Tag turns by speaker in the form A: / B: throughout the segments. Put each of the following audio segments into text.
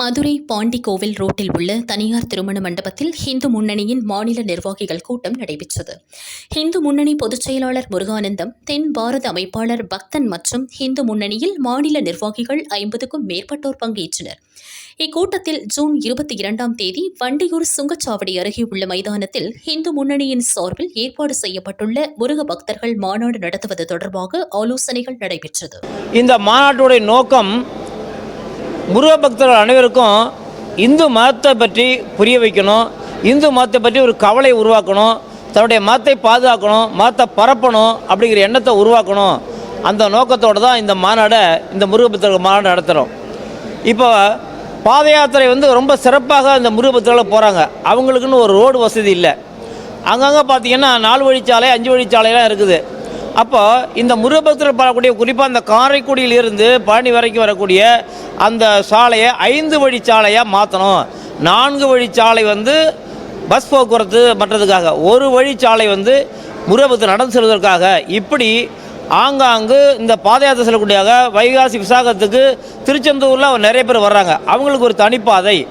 A: மதுரை பாண்டிகோவில் ரோட்டில் உள்ள தனியார் திருமண மண்டபத்தில் இந்து முன்னணியின் மாநில நிர்வாகிகள் கூட்டம் நடைபெற்றது. இந்து முன்னணி பொதுச் செயலாளர் முருகானந்தம் தென் பாரத அமைப்பாளர் பக்தன் மற்றும் இந்து முன்னணியில் மாநில நிர்வாகிகள் ஐம்பதுக்கும் மேற்பட்டோர் பங்கேற்றனர். இக்கூட்டத்தில் ஜூன் இருபத்தி இரண்டாம் தேதி வண்டியூர் சுங்கச்சாவடி அருகே உள்ள மைதானத்தில் இந்து முன்னணியின் சார்பில் ஏற்பாடு செய்யப்பட்டுள்ள முருக பக்தர்கள் மாநாடு நடத்துவது தொடர்பாக ஆலோசனைகள் நடைபெற்றது.
B: இந்த மாநாட்டுடைய நோக்கம் முருக பக்தர்கள் அனைவருக்கும் இந்து மதத்தை பற்றி புரிய வைக்கணும். இந்து மதத்தை பற்றி ஒரு கவலை உருவாக்கணும். தன்னுடைய மதத்தை பாதுகாக்கணும் மதத்தை பரப்பணும் அப்படிங்கிற எண்ணத்தை உருவாக்கணும். அந்த நோக்கத்தோடு தான் இந்த மாநாடை இந்த முருக பக்தர்கள் மாநாடு நடத்துகிறோம் இப்போ பாத யாத்திரை வந்து ரொம்ப சிறப்பாக இந்த முருக பக்தர்கள் போகிறாங்க அவங்களுக்குன்னு ஒரு ரோடு வசதி இல்லை. அங்கங்கே பார்த்தீங்கன்னா நாலு வழிச்சாலை அஞ்சு வழிச்சாலையெல்லாம் இருக்குது. அப்போ இந்த முருகபக்தர்கள் பார்க்கக்கூடிய குறிப்பாக அந்த காரைக்குடியிலிருந்து பழனி வரைக்கும் வரக்கூடிய அந்த சாலையை ஐந்து வழி சாலையாக மாற்றணும் நான்கு வழி சாலை வந்து பஸ் போக்குவரத்து மற்றதுக்காக. ஒரு வழி சாலை வந்து முருகபக்தர் நடந்து செல்வதற்காக. இப்படி ஆங்காங்கு இந்த பாத யாத்திரை செல்லக்கூடியாக வைகாசி விசாகத்துக்கு திருச்செந்தூரில் நிறைய பேர் வர்றாங்க. அவங்களுக்கு ஒரு தனிப்பாதை.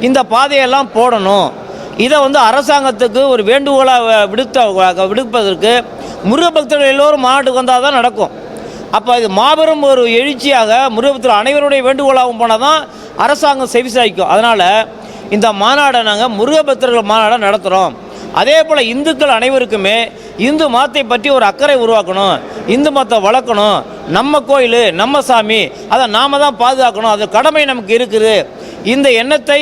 B: இந்த பாதையெல்லாம் போடணும். இதை வந்து அரசாங்கத்துக்கு ஒரு வேண்டுகோளாக விடுத்த விடுப்பதற்கு முருக பக்தர்கள் எல்லோரும் மாநாட்டுக்கு வந்தால் தான் நடக்கும். அப்போ இது மாபெரும் ஒரு எழுச்சியாக முருகபக்தர் அனைவருடைய வேண்டுகோளாகவும் போனால் தான் அரசாங்கம் செவிசாய்க்கும் அதனால் இந்த மாநாடை நாங்கள் முருகபக்தர்கள் மாநாடை நடத்துகிறோம் அதே போல் இந்துக்கள் அனைவருக்குமே இந்து மதத்தை பற்றி ஒரு அக்கறை உருவாக்கணும். இந்து மதத்தை வளர்க்கணும். நம்ம கோயில் நம்ம சாமி அதை நாம தான் பாதுகாக்கணும். அது கடமை நமக்கு இருக்குது. இந்த எண்ணத்தை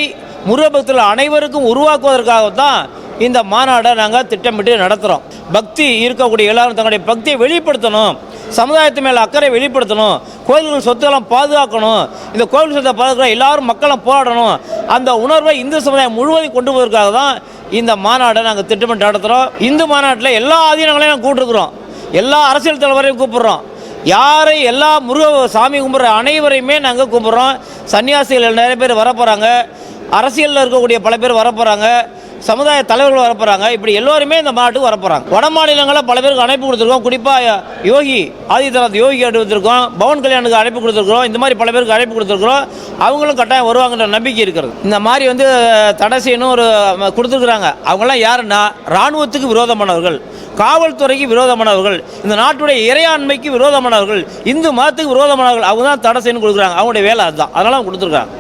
B: முருகபக்தர்கள் அனைவருக்கும் உருவாக்குவதற்காக தான் இந்த மாநாடை நாங்கள் திட்டமிட்டு நடத்துகிறோம் பக்தி இருக்கக்கூடிய எல்லாரும் தங்களுடைய பக்தியை வெளிப்படுத்தணும். சமுதாயத்து மேலே அக்கறை வெளிப்படுத்தணும். கோயில்கள் சொத்துக்களை பாதுகாக்கணும். இந்த கோயில் சொத்தை பாதுகாக்க எல்லாரும் மக்களும் போராடணும். அந்த உணர்வை இந்து சமுதாயம் முழுவதும் கொண்டு போவதற்காக தான் இந்த மாநாடை நாங்கள் திட்டமிட்டு நடத்துகிறோம் இந்து மாநாட்டில் எல்லா ஆதீனங்களையும் நாங்கள் கூப்பிட்டுருக்குறோம் எல்லா அரசியல் தலைவரையும் கூப்பிட்றோம். யாரை எல்லா முருக சாமி கும்பிட்ற அனைவரையுமே நாங்கள் கூப்பிட்றோம். சன்னியாசிகள் நிறைய பேர் வரப்போகிறாங்க அரசியலில் இருக்கக்கூடிய பல பேர் வரப்போகிறாங்க சமுதாய தலைவர்கள் வரப்போகிறாங்க இப்படி எல்லோருமே இந்த மாநாட்டுக்கு வரப்போகிறாங்க வட மாநிலங்களில் பல பேருக்கு அழைப்பு கொடுத்துருக்கோம். குறிப்பாக யோகி ஆதித்யநாத் யோகி எடுத்திருக்கோம் பவன் கல்யாணுக்கு அழைப்பு கொடுத்துருக்குறோம். இந்த மாதிரி பல பேருக்கு அழைப்பு கொடுத்துருக்குறோம். அவங்களும் கட்டாயம் வருவாங்கன்ற நம்பிக்கை இருக்கிறது. இந்த மாதிரி வந்து தடை செய்யணும் ஒரு கொடுத்துருக்குறாங்க. அவங்களாம் யாருன்னா இராணுவத்துக்கு விரோதமானவர்கள் காவல்துறைக்கு விரோதமானவர்கள் இந்த நாட்டுடைய இறையாண்மைக்கு விரோதமானவர்கள் இந்து மதத்துக்கு விரோதமானவர்கள் அவங்க தான் தடை செய்யணும் கொடுக்குறாங்க. அவங்களுடைய வேலை அதுதான். அதனால அவங்க கொடுத்துருக்காங்க